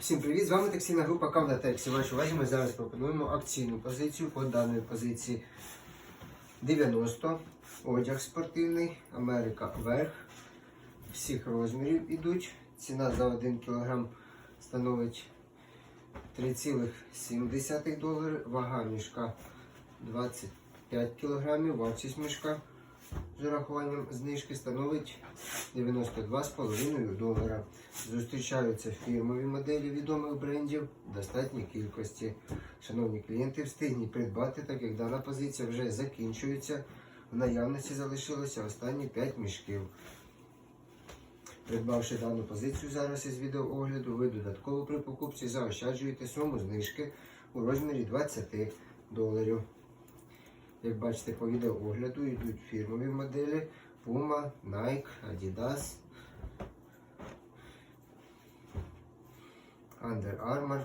Всім привіт! З вами таксійна група Кавдатексі. Вашій увазі ми зараз пропонуємо акційну позицію по даної позиції 90. Одяг спортивний, Америка верх. Всіх розмірів ідуть. Ціна за 1 кг становить 3,7 долари. Вага мішка 25 кг. Вартість мішка з урахуванням знижки становить 92,5 долара. Зустрічаються фірмові моделі відомих брендів в достатній кількості. Шановні клієнти, встигніть придбати, так як дана позиція вже закінчується. В наявності залишилося останні 5 мішків. Придбавши дану позицію зараз із відеоогляду, ви додатково при покупці заощаджуєте суму знижки у розмірі 20 доларів. Як бачите, по відеоогляду йдуть фірмові моделі Puma, Nike, Adidas, Under Armour.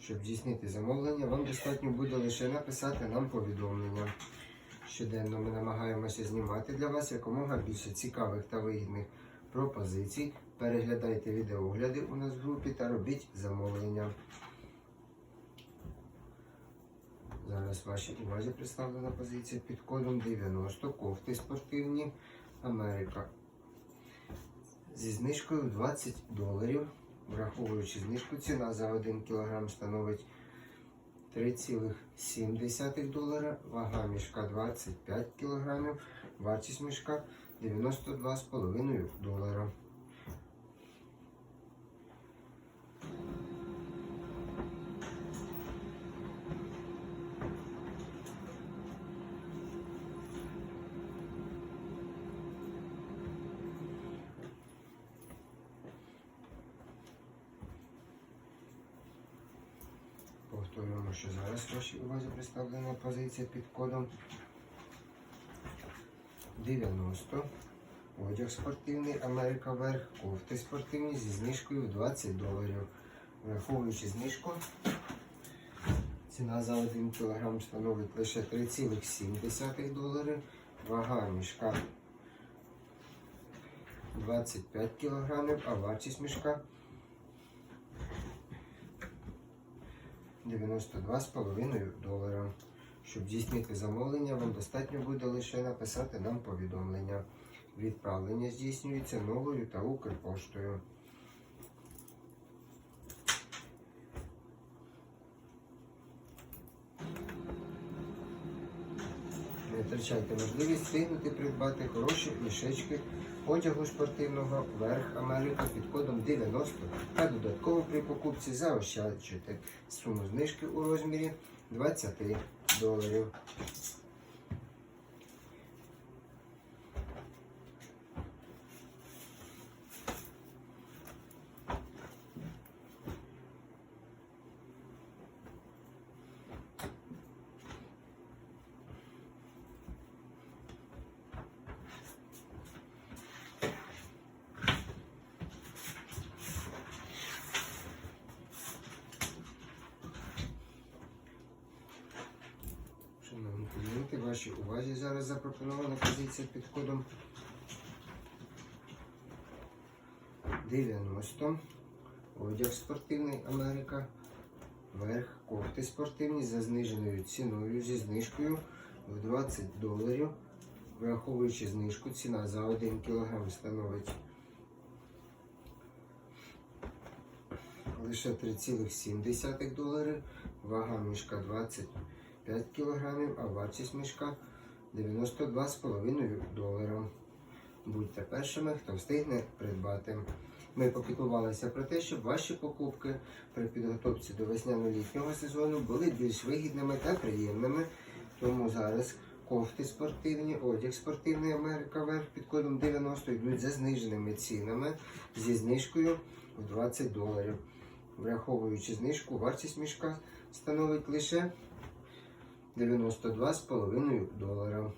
Щоб здійснити замовлення, вам достатньо буде лише написати нам повідомлення. Щоденно ми намагаємося знімати для вас якомога більше цікавих та вигідних пропозицій. Переглядайте відеогляди у нас в групі та робіть замовлення. Зараз вашій увазі представлена позиція під кодом 90 кофти спортивні Америка. Зі знижкою 20 доларів. Враховуючи знижку, ціна за 1 кг становить 3,7 долара, вага мішка 25 кг, вартість мішка 92,5 долара. Що зараз вашій увазі представлена позиція під кодом 90. Одяг спортивний Америка Верх, кофти спортивні зі знижкою в 20 доларів. Враховуючи знижку, ціна за 1 кг становить лише 3,7 долари. Вага мішка 25 кг, а вартість мішка 92,5 долара. Щоб здійснити замовлення, вам достатньо буде лише написати нам повідомлення. Відправлення здійснюється новою та Укрпоштою. Не втрачайте можливість встигнути придбати хороші мішечки одягу спортивного верх Америка під кодом 90 та додатково при покупці заощаджуйте суму знижки у розмірі 20 доларів. Шановні клієнти, вашій увазі зараз запропонована позиція під кодом 90. Одяг спортивний Америка. Верх кофти спортивні за зниженою ціною зі знижкою в 20 доларів. Враховуючи знижку, ціна за 1 кг становить лише 3,7 долари. Вага мішка 20 5 кг, а вартість мішка 92,5 долара. Будьте першими, хто встигне придбати. Ми попіклувалися про те, щоб ваші покупки при підготовці до весняно-літнього сезону були більш вигідними та приємними. Тому зараз кофти спортивні, одяг спортивний Америка Верх під кодом 90 йдуть за зниженими цінами зі знижкою в 20 доларів. Враховуючи знижку, вартість мішка становить лише 92,5 долара.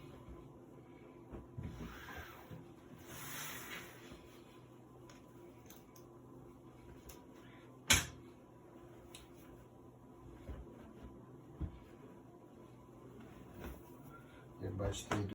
Як бачите,